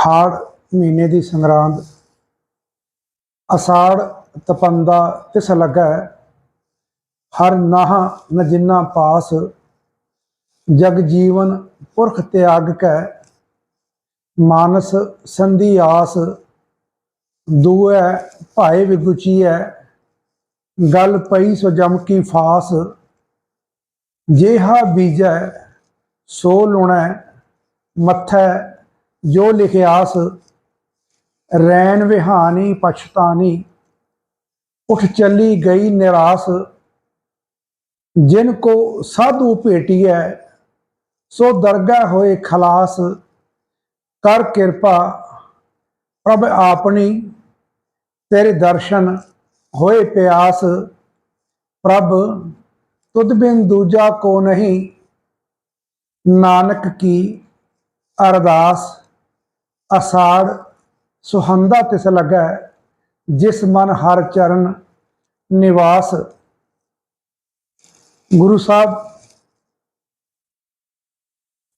ਹਾੜ ਮਹੀਨੇ ਦੀ ਸੰਗਰਾਂਦ, ਅਸਾੜ, ਤਪੰਦਾ ਤਿਸ ਲੱਗੈ ਹਰ ਨਾਹ ਨ ਜਿਨਾ ਪਾਸ, ਜਗ ਜੀਵਨ ਪੁਰਖ ਤਿਆਗ ਕੈ, ਮਾਨਸ ਸੰਧੀ ਆਸ, ਦੂਐ ਭਾਏ ਵਿਗੁਚੀਐ, ਗੱਲ ਪਈ ਸੋ ਜਮ ਕੀ ਫਾਸ, ਜੇਹਾ ਬੀਜੈ ਸੋ ਲੁਣੈ, ਮੱਥੈ ਜੋ ਲਿਖਿਆਸ, ਰੈਣ ਵਿਹਾਨੀ ਪਛਤਾਨੀ, ਉਠ ਚੱਲੀ ਗਈ ਨਿਰਾਸ। ਜਿਨ ਕੋ ਸਾਧੂ ਭੇਟੀਐ, ਸੋ ਦਰਗਾ ਹੋਏ ਖਲਾਸ। ਕਰ ਕਿਰਪਾ, ਪ੍ਰਭ ਆਪਣੀ, ਤੇਰੇ ਦਰਸ਼ਨ ਹੋਏ ਪਿਆਸ। ਪ੍ਰਭ, ਤੁਧ ਬਿਨ ਦੂਜਾ ਕੋ ਨਹੀਂ, ਨਾਨਕ ਕੀ ਅਰਦਾਸ। ਅਸਾੜ ਸੁਹੰਦਾ ਤਿਸ ਲੱਗੈ, ਜਿਸ ਮਨ ਹਰ ਚਰਨ ਨਿਵਾਸ। ਗੁਰੂ ਸਾਹਿਬ,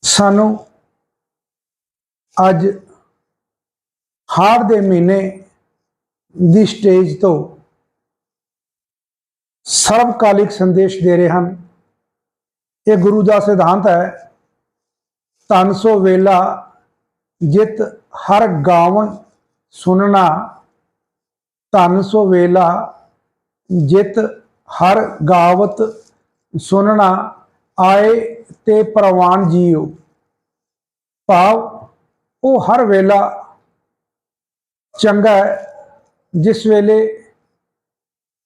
ਸਾਨੂੰ ਅੱਜ ਹਾੜ ਦੇ ਮਹੀਨੇ ਦੀ ਸਟੇਜ ਤੋਂ ਸਰਵਕਾਲਿਕ ਸੰਦੇਸ਼ ਦੇ ਰਹੇ ਹਨ। ਇਹ ਗੁਰੂ ਦਾ ਸਿਧਾਂਤ ਹੈ ਤਨ ਸੋ ਵੇਲਾ ਜਿਤ ਹਰ ਗਾਵਨ ਸੁਨਣਾ, ਧਨ ਸੋ ਵੇਲਾ, ਜਿਤ ਹਰ ਗਾਵਤ ਸੁਨਣਾ, ਆਏ ਤੇ ਪ੍ਰਵਾਨ ਜੀਓ। ਭਾਵ ਉਹ ਹਰ ਵੇਲਾ ਚੰਗਾ ਹੈ, ਜਿਸ ਵੇਲੇ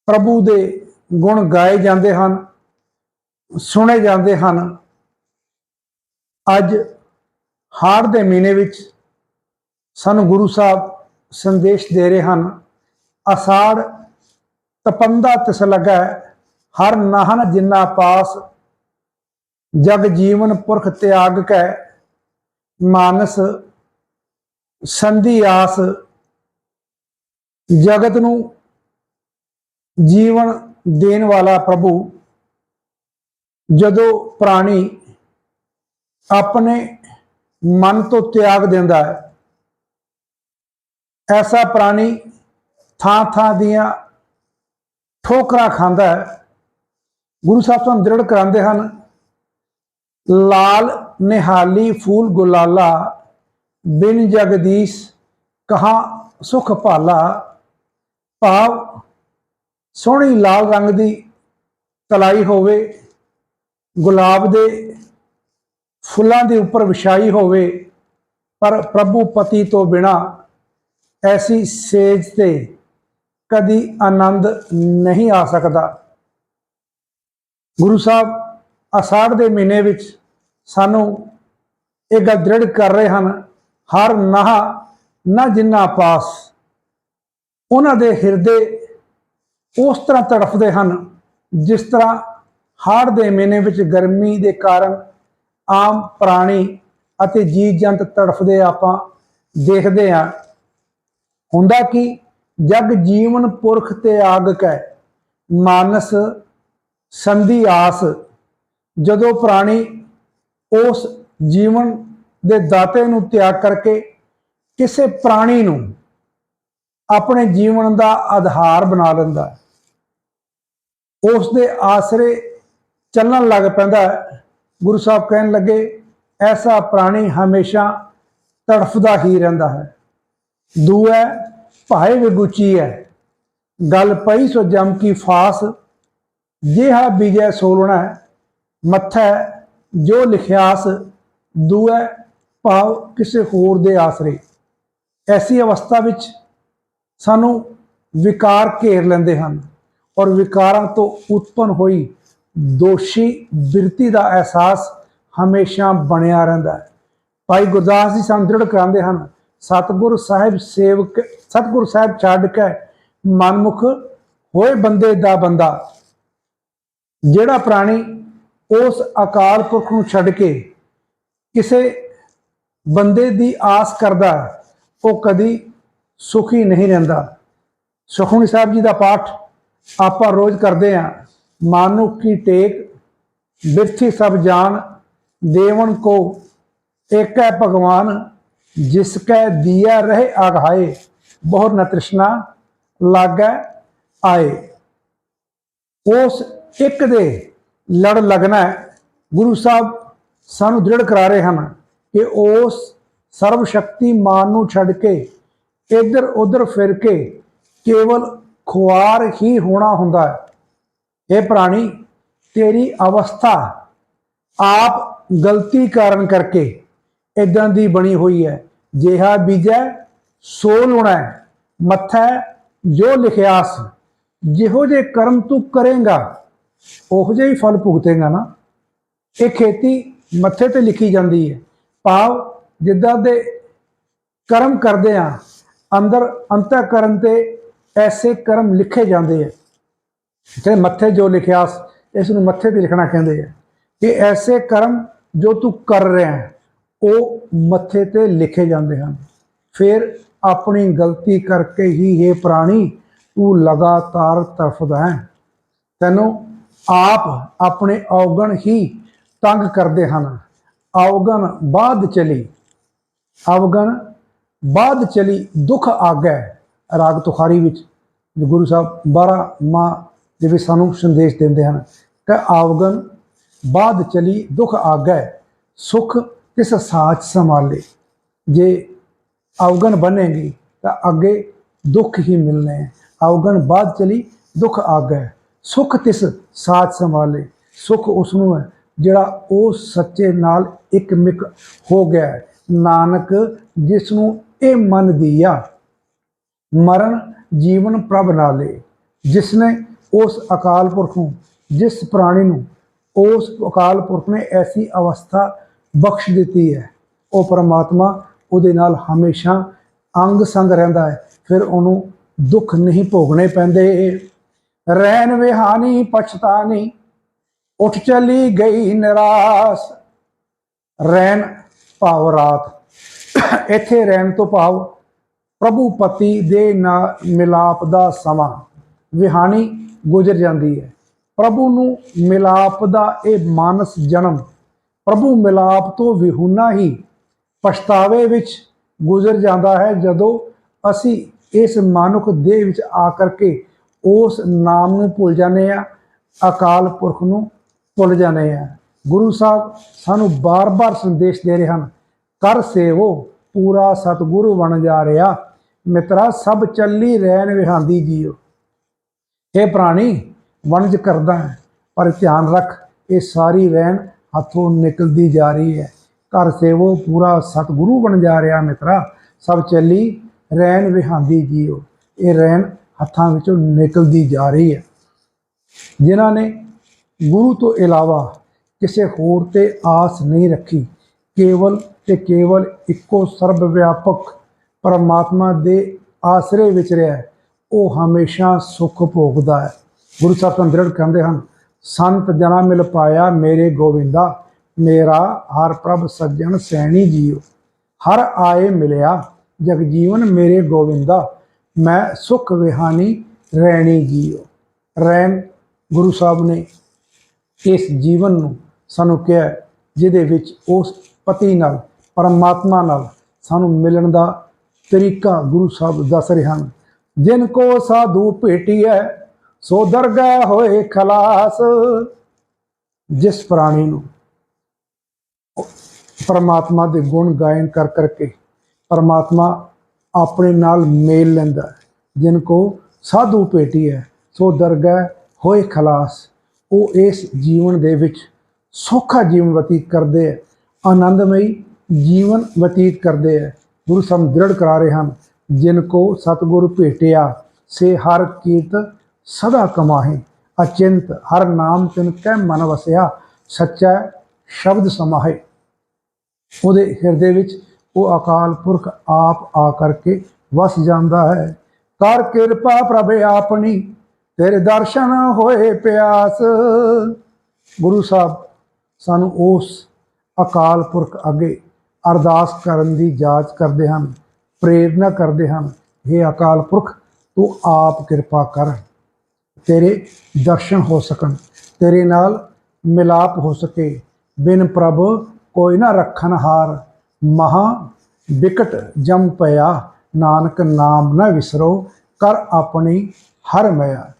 ਪ੍ਰਭੂ ਦੇ ਗੁਣ ਗਾਏ ਜਾਂਦੇ ਹਨ, ਸੁਣੇ ਜਾਂਦੇ ਹਨ। ਅੱਜ ਹਾੜ ਦੇ ਮਹੀਨੇ ਵਿੱਚ ਸਾਨੂੰ ਗੁਰੂ ਸਾਹਿਬ ਸੰਦੇਸ਼ ਦੇ ਰਹੇ ਹਨ, ਅਸਾੜ ਤਪੰਦਾ ਤਿਸ ਲਗੈ, ਹਰ ਨਾਹਨ ਜਿੰਨਾ ਪਾਸ, ਜਗ ਜੀਵਨ ਪੁਰਖ ਤਿਆਗ ਕੈ, ਮਾਨਸ ਸੰਧੀ ਆਸ, ਜਗਤ ਨੂੰ ਜੀਵਨ ਦੇਣ ਵਾਲਾ ਪ੍ਰਭੂ, ਜਦੋਂ ਪ੍ਰਾਣੀ ਆਪਣੇ ਮਨ ਤੋਂ ਤਿਆਗ ਦਿੰਦਾ ਹੈ। ਐਸਾ ਪ੍ਰਾਣੀ ਥਾਂ ਥਾਂ ਦੀਆਂ ਠੋਕਰਾਂ ਖਾਂਦਾ ਹੈ। ਗੁਰੂ ਸਾਹਿਬ ਤੋਂ ਦ੍ਰਿੜ ਕਰਾਉਂਦੇ ਹਨ। ਲਾਲ ਨਿਹਾਲੀ ਫੂਲ ਗੁਲਾਲਾ, ਬਿਨ ਜਗਦੀਸ਼ ਕਹਾ ਸੁਖ ਭਾਲਾ। ਭਾਵ ਸੋਹਣੀ ਲਾਲ ਰੰਗ ਦੀ ਤਲਾਈ ਹੋਵੇ, ਗੁਲਾਬ ਦੇ ਫੁੱਲਾਂ ਦੇ ਉੱਪਰ ਵਿਛਾਈ ਹੋਵੇ, ਪਰ ਪ੍ਰਭੂ ਪਤੀ ਤੋਂ ਬਿਨਾ ਐਸੀ ਸੇਜ ਤੇ ਕਦੀ ਆਨੰਦ ਨਹੀਂ ਆ ਸਕਦਾ। ਗੁਰੂ ਸਾਹਿਬ ਅਸਾੜ ਦੇ ਮਹੀਨੇ ਵਿੱਚ ਸਾਨੂੰ ਇਹ ਗੱਲ ਦ੍ਰਿੜ ਕਰ ਰਹੇ ਹਨ, ਹਰ ਨਾਹ ਨਾ ਜਿੰਨਾ ਪਾਸ, ਉਹਨਾਂ ਦੇ ਹਿਰਦੇ ਉਸ ਤਰ੍ਹਾਂ ਤੜਫਦੇ ਹਨ, ਜਿਸ ਤਰ੍ਹਾਂ ਹਾੜ ਦੇ ਮਹੀਨੇ ਵਿੱਚ ਗਰਮੀ ਦੇ ਕਾਰਨ ਆਮ ਪ੍ਰਾਣੀ ਅਤੇ ਜੀਵ ਜੰਤ ਤੜਫਦੇ ਆਪਾਂ ਦੇਖਦੇ ਹਾਂ। ਹੁੰਦਾ ਕਿ? ਜਗ ਜੀਵਨ ਪੁਰਖ ਤੇ ਆਗ ਕੈ ਮਾਨਸ ਸੰਧੀ ਆਸ। ਜਦੋਂ ਪ੍ਰਾਣੀ ਉਸ ਜੀਵਨ ਦੇ ਦਾਤੇ ਨੂੰ ਤਿਆਗ ਕਰਕੇ ਕਿਸੇ ਪ੍ਰਾਣੀ ਨੂੰ ਆਪਣੇ ਜੀਵਨ ਦਾ ਆਧਾਰ ਬਣਾ ਲੈਂਦਾ ਹੈ ਉਸ ਦੇ ਆਸਰੇ ਚੱਲਣ ਲੱਗ ਪੈਂਦਾ ਹੈ ਗੁਰੂ ਸਾਹਿਬ ਕਹਿਣ ਲੱਗੇ, ਐਸਾ ਪ੍ਰਾਣੀ ਹਮੇਸ਼ਾ ਤੜਫਦਾ ਹੀ ਰਹਿੰਦਾ ਹੈ। ਦੂਐ ਭਾਏ ਵਿਗੁਚੀ ਹੈ। ਗੱਲ ਪਈ ਸੋ ਜਮ ਕੀ ਫਾਸ, ਜਿਹਾ ਬੀਜੈ ਸੋਲਣਾ ਮੱਥਾ ਜੋ ਲਿਖਿਆਸ ਦੂਐ ਭਾਵ ਕਿਸੇ ਹੋਰ ਦੇ ਆਸਰੇ। ਐਸੀ ਅਵਸਥਾ ਵਿੱਚ ਸਾਨੂੰ ਵਿਕਾਰ ਘੇਰ ਲੈਂਦੇ ਹਨ ਔਰ ਵਿਕਾਰਾਂ ਤੋਂ ਉਤਪਨ ਹੋਈ ਦੋਸ਼ੀ ਬਿਰਤੀ ਦਾ ਅਹਿਸਾਸ ਹਮੇਸ਼ਾ ਬਣਿਆ ਰਹਿੰਦਾ ਹੈ। ਭਾਈ ਗੁਰਦਾਸ ਜੀ ਸਾਨੂੰ ਦ੍ਰਿੜ ਕਰਾਉਂਦੇ ਹਨ ਸਤਿਗੁਰ ਸਾਹਿਬ ਸੇਵਕ ਸਤਿਗੁਰ ਸਾਹਿਬ ਛੱਡ ਕੇ ਮਨਮੁਖ ਹੋਏ ਬੰਦੇ ਦਾ ਬੰਦਾ। ਜਿਹੜਾ ਪ੍ਰਾਣੀ ਉਸ ਅਕਾਲ ਪੁਰਖ ਨੂੰ ਛੱਡ ਕੇ ਕਿਸੇ ਬੰਦੇ ਦੀ ਆਸ ਕਰਦਾ ਹੈ, ਉਹ ਕਦੀ ਸੁਖੀ ਨਹੀਂ ਰਹਿੰਦਾ। ਸੁਖਮਨੀ ਸਾਹਿਬ ਜੀ ਦਾ ਪਾਠ ਆਪਾਂ ਰੋਜ਼ ਕਰਦੇ ਹਾਂ। ਮਾਨੁ ਕੀ ਟੇਕ ਬਿਰਥੀ ਸਭ ਜਾਨ ਦੇਵਨ ਕੋ ਏਕ ਹੈ ਭਗਵਾਨ ਜਿਸਕੈ ਦੀਆ ਰਹੇ ਆਘਾਏ ਬਹੁ ਨ ਤ੍ਰਿਸ਼ਨਾ ਲਾਗੈ ਆਏ ਉਸ ਇੱਕ ਦੇ ਲੜ ਲੱਗਣਾ ਗੁਰੂ ਸਾਹਿਬ ਸਾਨੂੰ ਦ੍ਰਿੜ ਕਰਾ ਰਹੇ ਹਨ ਕਿ ਉਸ ਸਰਵ ਸ਼ਕਤੀਮਾਨ ਨੂੰ ਛੱਡ ਕੇ ਇੱਧਰ ਉੱਧਰ ਫਿਰ ਕੇ ਕੇਵਲ ਖੁਆਰ ਹੀ ਹੋਣਾ ਹੁੰਦਾ ਹੈ ਇਹ ਪ੍ਰਾਣੀ, ਤੇਰੀ ਅਵਸਥਾ ਆਪ ਗਲਤੀ ਕਾਰਨ ਕਰਕੇ ਇਦਾਂ ਦੀ ਬਣੀ ਹੋਈ ਹੈ। ਜਿਹਾ ਬੀਜੈ, ਸੋ ਲੁਣਾ, ਮੱਥਾ, ਜੋ ਲਿਖਿਆਸ, ਜਿਹੋ ਜੇ ਕਰਮ ਤੂੰ ਕਰੇਗਾ, ਉਹੋ ਜਿਹਾ ਹੀ ਫਲ ਭੁਗਤੇਗਾ ਨਾ। ਇਹ ਖੇਤੀ ਮੱਥੇ ਤੇ ਲਿਖੀ ਜਾਂਦੀ ਹੈ। ਭਾਵ ਜਿੱਦਾਂ ਦੇ ਕਰਮ ਕਰਦੇ ਆ, ਅੰਦਰ ਅੰਤःਕਰਨ ਤੇ ਐਸੇ ਕਰਮ ਲਿਖੇ ਜਾਂਦੇ ਆ। ਤੇ ਮੱਥੇ ਜੋ ਲਿਖਿਆ ਇਸ ਨੂੰ ਮੱਥੇ ਤੇ ਲਿਖਣਾ ਕਹਿੰਦੇ ਆ ਕਿ ਐਸੇ ਕਰਮ ਜੋ ਤੂੰ ਕਰ ਰਿਹਾ ਹੈ, ਉਹ ਮੱਥੇ ਤੇ ਲਿਖੇ ਜਾਂਦੇ ਹਨ। ਫਿਰ ਆਪਣੀ ਗਲਤੀ ਕਰਕੇ ਹੀ ਇਹ ਪ੍ਰਾਣੀ, ਤੂੰ ਲਗਾਤਾਰ ਤਰਫਦਾ ਹੈ। ਤੈਨੂੰ ਆਪ ਆਪਣੇ ਔਗਣ ਹੀ ਤੰਗ ਕਰਦੇ ਹਨ। ਔਗਣ ਬਾਅਦ ਚਲੀ ਅਵਗਣ ਬਾਅਦ ਚਲੀ ਦੁੱਖ ਆਗੈ ਰਾਗ ਤੁਖਾਰੀ ਵਿੱਚ ਗੁਰੂ ਸਾਹਿਬ 12 ਮਾਹ ਦੇ ਵਿੱਚ ਸਾਨੂੰ ਸੰਦੇਸ਼ ਦਿੰਦੇ ਹਨ ਕਿ ਆਵਗਨ ਬਾਅਦ ਚਲੀ ਦੁੱਖ ਆਗੈ, ਸੁਖ ਕਿਸ ਸਾਚ ਸੰਭਾਲੇ। ਜੇ ਅਵਗਨ ਬਣੇਗੀ ਤਾਂ ਅੱਗੇ ਦੁੱਖ ਹੀ ਮਿਲਨੇ ਹੈ। ਅਵਗਨ ਬਾਅਦ ਚਲੀ ਦੁੱਖ ਆਗੈ, ਸੁਖ ਤਿਸ ਸਾਚ ਸੰਭਾਲੇ। ਸੁਖ ਉਸ ਨੂੰ ਹੈ ਜਿਹੜਾ ਉਹ ਸੱਚੇ ਨਾਲ ਇੱਕ ਮਿਕ ਹੋ ਗਿਆ ਨਾਨਕ ਜਿਸ ਨੂੰ ਇਹ ਮਨ ਦੀਆ ਮਰਨ ਜੀਵਨ ਪ੍ਰਭ ਨਾਲੇ ਜਿਸ ਨੇ ਉਸ ਅਕਾਲ ਪੁਰਖ ਨੂੰ, ਜਿਸ ਪ੍ਰਾਣੀ ਨੂੰ, ਉਸ ਅਕਾਲ ਪੁਰਖ ਨੇ ਐਸੀ ਅਵਸਥਾ ਬਖਸ਼ ਦਿੱਤੀ ਹੈ। ਉਹ ਪਰਮਾਤਮਾ ਉਹਦੇ ਨਾਲ ਹਮੇਸ਼ਾ ਅੰਗ ਸੰਗ ਰਹਿੰਦਾ ਹੈ। ਫਿਰ ਉਹਨੂੰ ਦੁੱਖ ਨਹੀਂ ਭੋਗਣੇ ਪੈਂਦੇ। ਰਹਿਣ ਵਿਹਾਨੀ ਪਛਤਾਨੀ, ਉੱਠ ਚਲੀ ਗਈ ਨਿਰਾਸ। ਰਹਿਣ ਭਾਵ ਰਾਤ। ਇੱਥੇ ਰਹਿਣ ਤੋਂ ਭਾਵ ਪ੍ਰਭੂ ਪਤੀ ਦੇ ਨਾਲ ਮਿਲਾਪ ਦਾ ਸਮਾਂ। ਵਿਹਾਨੀ ਗੁਜ਼ਰ ਜਾਂਦੀ ਹੈ। ਪ੍ਰਭੂ ਨੂੰ ਮਿਲਾਪ ਦਾ ਇਹ ਮਾਨਸ ਜਨਮ ਪ੍ਰਭੂ ਮਿਲਾਪ ਤੋਂ ਵਿਹੂਨਾ ਹੀ ਪਛਤਾਵੇ ਵਿੱਚ ਗੁਜ਼ਰ ਜਾਂਦਾ ਹੈ ਜਦੋਂ ਅਸੀਂ ਇਸ ਮਾਨੁਖ ਦੇਹ ਵਿੱਚ ਆ ਕਰਕੇ ਉਸ ਨਾਮ ਨੂੰ ਭੁੱਲ ਜਾਂਦੇ ਆ ਅਕਾਲ ਪੁਰਖ ਨੂੰ ਭੁੱਲ ਜਾਂਦੇ ਆ ਗੁਰੂ ਸਾਹਿਬ ਸਾਨੂੰ ਬਾਰ-ਬਾਰ ਸੰਦੇਸ਼ ਦੇ ਰਹੇ ਹਨ, ਕਰ ਸੇਵੋ, ਪੂਰਾ ਸਤਿਗੁਰੂ ਬਣ ਜਾ ਰਿਹਾ। ਮਿੱਤਰਾ, ਸਭ ਚੱਲੀ ਰਹਿਣ ਵਿਹਾਂਦੀ ਜੀਓ। ਇਹ ਪ੍ਰਾਣੀ, ਵਣਜ ਕਰਦਾ ਹੈ, ਪਰ ਧਿਆਨ ਰੱਖ, ਇਹ ਸਾਰੀ ਰਹਿਣ ਹੱਥੋਂ ਨਿਕਲਦੀ ਜਾ ਰਹੀ ਹੈ। ਘਰ ਸੇਵੋ, ਪੂਰਾ ਸਤਿਗੁਰੂ ਬਣ ਜਾ ਰਿਹਾ ਮਿੱਤਰਾ। ਸਭ ਚੱਲੀ, ਰਹਿਣ ਵਿਹਾਂਦੀ ਜੀਓ। ਇਹ ਰਹਿਣ ਹੱਥਾਂ ਵਿੱਚੋਂ ਨਿਕਲਦੀ ਜਾ ਰਹੀ ਹੈ। ਜਿਨ੍ਹਾਂ ਨੇ ਗੁਰੂ ਤੋਂ ਇਲਾਵਾ ਕਿਸੇ ਹੋਰ ਤੇ ਆਸ ਨਹੀਂ ਰੱਖੀ, ਕੇਵਲ ਤੇ ਕੇਵਲ ਇੱਕੋ ਸਰਬ ਵਿਆਪਕ ਪਰਮਾਤਮਾ ਦੇ ਆਸਰੇ ਵਿੱਚ ਰਿਹਾ ਉਹ ਹਮੇਸ਼ਾ ਸੁਖ ਭੋਗਦਾ ਹੈ। ਗੁਰੂ ਸਾਹਿਬ ਤੰਦਰੜ ਕਹਿੰਦੇ ਹਨ, ਸੰਤ ਜਨਾ ਮਿਲ ਪਾਇਆ ਮੇਰੇ ਗੋਵਿੰਦਾ, ਮੇਰਾ ਹਰ ਪ੍ਰਭ ਸੱਜਣ ਸੈਣੀ ਜੀਓ। ਹਰ ਆਏ ਮਿਲਿਆ, ਜਗ ਜੀਵਨ ਮੇਰੇ ਗੋਵਿੰਦਾ, ਮੈਂ ਸੁਖ ਵਿਹਾਨੀ ਰਹਿਣੀ ਜੀਓ। ਰਹਿਣ ਗੁਰੂ ਸਾਹਿਬ ਨੇ ਇਸ ਜੀਵਨ ਨੂੰ ਸਾਨੂੰ ਕਿਹਾ, ਜਿਹਦੇ ਵਿੱਚ ਉਸ ਪਤੀ ਨਾਲ, ਪਰਮਾਤਮਾ ਨਾਲ ਸਾਨੂੰ ਮਿਲਣ ਦਾ ਤਰੀਕਾ ਗੁਰੂ ਸਾਹਿਬ ਦੱਸ ਰਹੇ ਹਨ। ਜਿਨ ਕੋ ਸਾਧੂ ਭੇਟੀਐ, ਸੋ ਦਰਗਾਹ ਹੋਏ ਖਲਾਸ। ਜਿਸ ਪ੍ਰਾਣੀ ਨੂੰ ਪਰਮਾਤਮਾ ਦੇ ਗੁਣ ਗਾਇਨ ਕਰ ਕਰਕੇ ਪਰਮਾਤਮਾ ਆਪਣੇ ਨਾਲ ਮੇਲ ਲੈਂਦਾ ਹੈ। ਜਿਨ ਕੋ ਸਾਧੂ ਭੇਟੀ ਹੈ ਸੋ ਦਰਗਾਹ ਹੋਏ ਖਲਾਸ। ਉਹ ਇਸ ਜੀਵਨ ਦੇ ਵਿੱਚ ਸੌਖਾ ਜੀਵਨ ਬਤੀਤ ਕਰਦੇ ਹੈ। ਆਨੰਦਮਈ ਜੀਵਨ ਬਤੀਤ ਕਰਦੇ ਹੈ। ਗੁਰੂ ਸਾਹਿਬ ਦ੍ਰਿੜ ਕਰਾ ਰਹੇ ਹਨ। ਜਿਨ ਕੋ ਸਤਿਗੁਰ ਭੇਟਿਆ, ਸੇ ਹਰ ਕੀਰਤ ਸਦਾ ਕਮਾਹੇ। ਅਚਿੰਤ ਹਰ ਨਾਮ ਤਿਨ ਕੈ ਮਨ ਵਸਿਆ, ਸੱਚਾ ਸ਼ਬਦ ਸਮਾਹੇ। ਉਹਦੇ ਹਿਰਦੇ ਵਿੱਚ ਉਹ ਅਕਾਲ ਪੁਰਖ ਆਪ ਆ ਕਰਕੇ ਵਸ ਜਾਂਦਾ ਹੈ। ਕਰ ਕਿਰਪਾ ਪ੍ਰਭ ਆਪਣੀ, ਤੇਰੇ ਦਰਸ਼ਨ ਹੋਏ ਪਿਆਸ। ਗੁਰੂ ਸਾਹਿਬ, ਸਾਨੂੰ ਉਸ ਅਕਾਲ ਪੁਰਖ ਅੱਗੇ ਅਰਦਾਸ ਕਰਨ ਦੀ ਜਾਂਚ ਕਰਦੇ ਹਨ। ਪ੍ਰੇਰਨਾ ਕਰਦੇ ਹਨ। हे ਅਕਾਲ ਪੁਰਖ, ਤੂੰ ਆਪ ਕਿਰਪਾ ਕਰ। ਤੇਰੇ ਦਰਸ਼ਨ ਹੋ ਸਕਣ, ਤੇਰੇ ਨਾਲ ਮਿਲਾਪ ਹੋ ਸਕੇ। ਬਿਨ ਪ੍ਰਭ ਕੋਈ ਨਾ ਰੱਖਣ ਹਾਰ। ਮਹਾ ਵਿਕਟ ਜਮ ਪਿਆ, ਨਾਨਕ ਨਾਮ ਨਾ ਵਿਸਰੋ। ਕਰ ਆਪਣੀ ਹਰ ਮਿਆ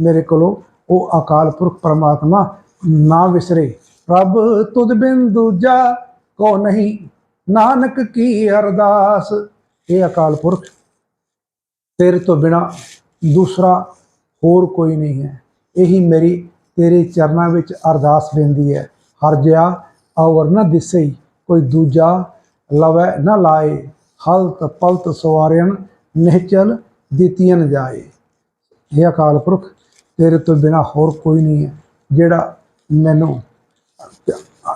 ਮੇਰੇ ਕੋਲੋਂ ਉਹ ਅਕਾਲ ਪੁਰਖ ਪਰਮਾਤਮਾ ਨਾ ਵਿਸਰੇ। ਪ੍ਰਭ, ਤੁਧ ਬਿਨ ਦੂਜਾ ਕੋ ਨਹੀਂ। ਨਾਨਕ ਕੀ ਅਰਦਾਸ ਇਹ ਅਕਾਲ ਪੁਰਖ ਤੇਰੇ ਤੋਂ ਬਿਨਾ ਦੂਸਰਾ ਹੋਰ ਕੋਈ ਨਹੀਂ ਹੈ। ਇਹੀ ਮੇਰੀ, ਤੇਰੇ ਚਰਨਾਂ ਵਿੱਚ ਅਰਦਾਸ ਬੇਨਤੀ ਹੈ। ਹਰ ਜਿਆ ਔਰ ਨਾ ਦਿਸਈ ਕੋਈ ਦੂਜਾ ਲਵੈ ਨਾ ਲਾਏ। ਹਲਤ ਪਲਤ ਸਵਾਰਿਆਨ ਨਿਹਚਲ ਦਿੱਤੀਆਂ ਜਾਏ। ਇਹ ਅਕਾਲ ਪੁਰਖ ਤੇਰੇ ਤੋਂ ਬਿਨਾ ਹੋਰ ਕੋਈ ਨਹੀਂ ਹੈ, ਜਿਹੜਾ ਮੈਨੂੰ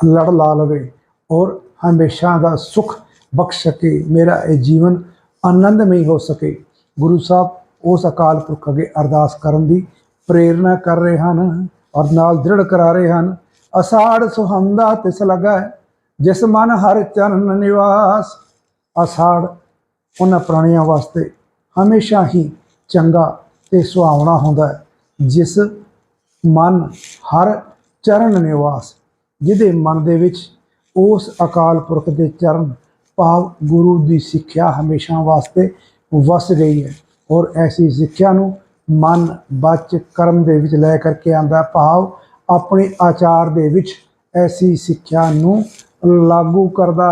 ਲੜ ਲਾ ਲਵੇ ਔਰ ਹਮੇਸ਼ਾ ਦਾ ਸੁਖ ਬਖਸ਼ ਸਕੇ। ਮੇਰਾ ਇਹ ਜੀਵਨ ਆਨੰਦਮਈ ਹੋ ਸਕੇ। ਗੁਰੂ ਸਾਹਿਬ ਉਸ ਅਕਾਲ ਪੁਰਖ ਅੱਗੇ ਅਰਦਾਸ ਕਰਨ ਦੀ ਪ੍ਰੇਰਣਾ ਕਰ ਰਹੇ ਹਨ ਔਰ ਨਾਲ ਦ੍ਰਿੜ ਕਰਾ ਰਹੇ ਹਨ। ਅਸਾੜ ਸੁਹੰਦਾ ਤਿਸ ਲਗਾ, ਜਿਸ ਮਨ ਹਰ ਚਰਨ ਨਿਵਾਸ। ਅਸਾੜ ਉਹਨਾਂ ਪ੍ਰਾਣੀਆਂ ਵਾਸਤੇ ਹਮੇਸ਼ਾ ਹੀ ਚੰਗਾ ਤੇ ਸੁਹਾਵਣਾ ਹੁੰਦਾ ਹੈ, ਜਿਸ ਮਨ ਹਰ ਚਰਨ ਨਿਵਾਸ, ਜਿਹਦੇ ਮਨ ਦੇ ਵਿੱਚ ਉਸ ਅਕਾਲ ਪੁਰਖ ਦੇ ਚਰਨ ਭਾਵ ਗੁਰੂ ਦੀ ਸਿੱਖਿਆ ਹਮੇਸ਼ਾ ਵਾਸਤੇ ਵਸ ਗਈ ਹੈ ਔਰ ਐਸੀ ਸਿੱਖਿਆ ਨੂੰ ਮਨ ਬਚ ਕਰਮ ਦੇ ਵਿੱਚ ਲੈ ਕਰਕੇ ਆਂਦਾ ਭਾਵ ਆਪਣੇ ਆਚਾਰ ਦੇ ਵਿੱਚ ਐਸੀ ਸਿੱਖਿਆ ਨੂੰ ਲਾਗੂ ਕਰਦਾ